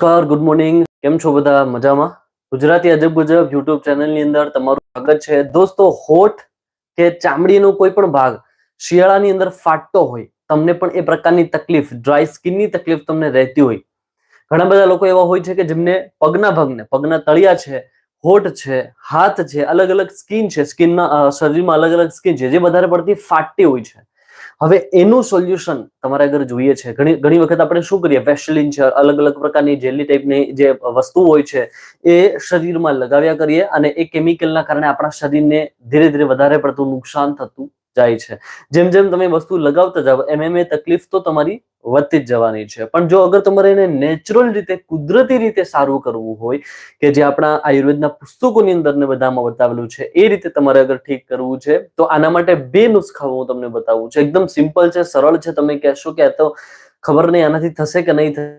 નમસ્કાર good morning કેમ છો બધા? મજામાં? ગુજરાતી અજબ ગુજબ યુટ્યુબ ચેનલની અંદર તમારું સ્વાગત છે. દોસ્તો, હોઠ કે ચામડીનો કોઈ પણ ભાગ શિયાળાની અંદર ફાટતો હોય, તમને પણ એ પ્રકારની તકલીફ ડ્રાય સ્કિનની તકલીફ તમને રહેતી હોય. ઘણા બધા લોકો એવા હોય છે કે જેમને પગના ભાગને, પગના તળિયા છે, હોઠ છે, હાથ છે અલગ અલગ સ્કિન છે સ્કિનના શરીરમાં અલગ અલગ સ્કિન છે, જે વધારે પડતી ફાટતી હોય છે. હવે એનું સોલ્યુશન તમારે અગર જોઈએ છે, ઘણી ઘણી વખત આપણે શું કરીએ વેસ્ટલિન છે, અલગ અલગ પ્રકારની જેલી ટાઈપની જે વસ્તુ હોય છે, એ શરીરમાં લગાવ્યા કરીએ અને એ કેમિકલના કારણે આપણા શરીરને ધીરે ધીરે વધારે પડતું નુકસાન થતું જાય છે. જેમ જેમ તમે વસ્તુ લગાવતા જાવ એમ એમ એ તકલીફ તો તમારી વધતી જ જવાની છે. પણ જો અગર તમારે એને નેચરલ રીતે, કુદરતી રીતે સારું કરવું હોય, કે જે આપણા આયુર્વેદના પુસ્તકોની અંદર ને બધામાં બતાવેલું છે, એ રીતે તમારે અગર ઠીક કરવું છે, તો આના માટે બે નુસ્ખાઓ હું તમને બતાવું છું. એકદમ સિમ્પલ છે, સરળ છે, તમે કહેશો કે આ તો ખબર નહીં આનાથી થશે કે નહીં થશે,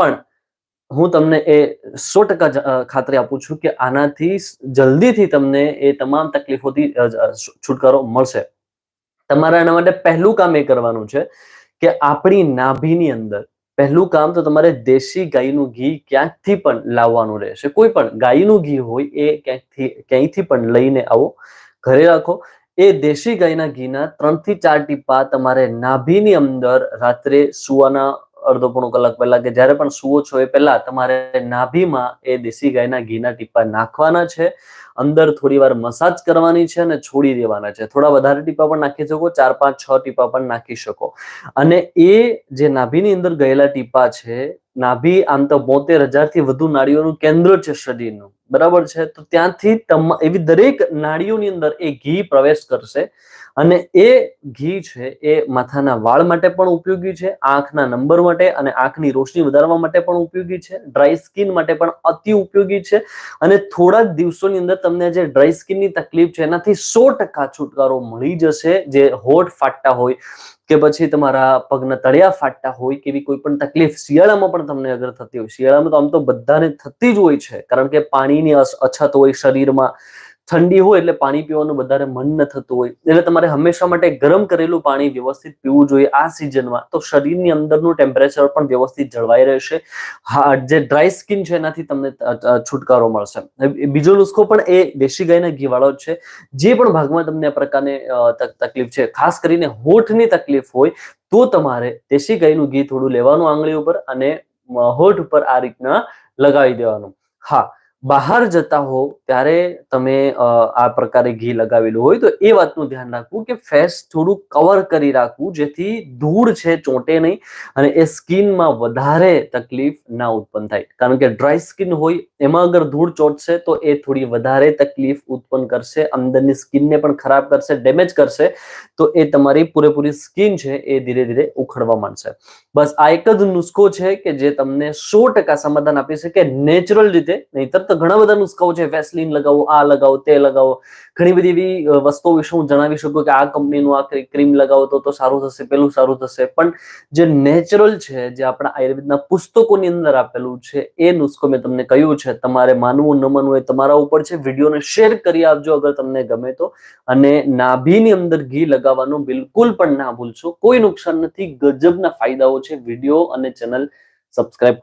પણ હું તમને એ સો ટકા ખાતરી આપું છું કે આનાથી જલ્દીથી તમને એ તમામ તકલીફોથી છુટકારો મળશે. તમારે એના માટે પહેલું કામ એ કરવાનું છે કે આપણી નાભીની અંદર પહેલું કામ તો તમારે દેશી ગાયનું ઘી ક્યાંકથી પણ લાવવાનું રહેશે. કોઈ પણ ગાયનું ઘી હોય એ ક્યાંકથી, ક્યાંયથી પણ લઈને આવો, ઘરે રાખો. એ દેશી ગાયના ઘીના ત્રણથી ચાર ટીપા તમારે નાભીની અંદર રાત્રે સુવાના અડધો પોણો કલાક પહેલા કે જ્યારે પણ સુવો છો એ પહેલા તમારે નાભીમાં એ દેશી ગાયના ઘીના ટીપા નાખવાના છે. અંદર થોડી વાર મસાજ કરવાની છે અને છોડી દેવાના છે. થોડા વધારે ટીપા પણ નાખી શકો, ચાર, પાંચ, છ ટીપા પણ નાખી શકો. અને એ જે નાભીની અંદર ગયેલા ટીપા છે, નાભી આમ તો બોતેર હજારથી વધુ નાડીઓનું કેન્દ્ર છે શરીરનું. બરાબર છે? તો ત્યાંથી એવી દરેક નાડીઓની અંદર એ ઘી પ્રવેશ કરશે. અને એ ઘી છે, એ માથાના વાળ માટે પણ ઉપયોગી છે, આંખના નંબર માટે અને આંખની રોશની વધારવા માટે પણ ઉપયોગી છે, ડ્રાય સ્કિન માટે પણ અતિ ઉપયોગી છે. અને થોડા દિવસોની અંદર તમને જે ડ્રાય સ્કિનની તકલીફ છે, એનાથી સો ટકા છુટકારો મળી જશે. જે હોઠ ફાટતા હોય કે પછી તમારા પગના તળિયા ફાટતા હોય કેવી કોઈ પણ તકલીફ શિયાળામાં પણ તમને અગર થતી હોય. શિયાળામાં તો આમ તો બધાને થતી જ હોય છે. કારણ કે પાણીની અછત હોય શરીરમાં ઠંડી હોય એટલે પાણી પીવાનું વધારે મન ન થતું હોય. એટલે તમારે હંમેશા માટે ગરમ કરેલું પાણી વ્યવસ્થિત પીવું જોઈએ આ સિઝનમાં તો શરીરની અંદરનું ટેમ્પરેચર પણ વ્યવસ્થિત જળવાઈ રહેશે. જે ડ્રાય સ્કિન છે એનાથી તમને છુટકારો મળશે. બીજો નુસ્ખો પણ એ દેશી ગાયના ઘીવાળો છે. જે પણ ભાગમાં તમને આ પ્રકારની તકલીફ છે, ખાસ કરીને હોઠની તકલીફ હોય, તો તમારે દેશી ગાયનું ઘી થોડું લેવાનું આંગળી ઉપર અને હોઠ ઉપર આ રીતના લગાવી દેવાનું. હા બહાર જતા હો ત્યારે તમે આ પ્રકારે ઘી લગાવેલું હોય તો એ વાતનું ધ્યાન રાખવું કે ફેસ થોડું કવર કરી રાખવું જેથી ધૂળ છે, ચોંટે નહીં અને એ સ્કિનમાં વધારે તકલીફ ના ઉત્પન્ન થાય. કારણ કે ડ્રાય સ્કિન હોય, એમાં અગર ધૂળ ચોંટશે તો એ થોડી વધારે તકલીફ ઉત્પન્ન કરશે, અંદરની સ્કિનને પણ ખરાબ કરશે, ડેમેજ કરશે, તો એ તમારી પૂરેપૂરી સ્કિન છે એ ધીરે ધીરે ઉખડવા માંડશે. બસ આ એક જ નુસ્ખો છે કે જે તમને સો ટકા સમાધાન આપી શકે નેચરલ રીતે, નહીતર તો ઘણા બધા નુસ્ખાઓ છે વેસલિન લગાવો, આ લગાવો, તે લગાવો. ઘણી બધી એવી વસ્તુઓ વિશે હું જણાવી શકું કે આ કંપનીનું આ ક્રીમ લગાવો તો તો સારું થશે, પેલું સારું થશે. પણ જે નેચરલ છે, જે આપણા આયુર્વેદના પુસ્તકોની અંદર આપેલું છે, એ નુસ્ખો મેં તમને કહ્યું છે. તમારે માનવું ન માનવું એ તમારા ઉપર છે. વિડીયોને શેર કરી આપજો અગર તમને ગમે તો. અને નાભીની અંદર ઘી લગાવવાનું બિલકુલ પણ ના ભૂલશો. કોઈ નુકસાન નથી. ગજબના ફાયદાઓ છે. વીડિયો અને ચેનલ સબસ્ક્રાઇબ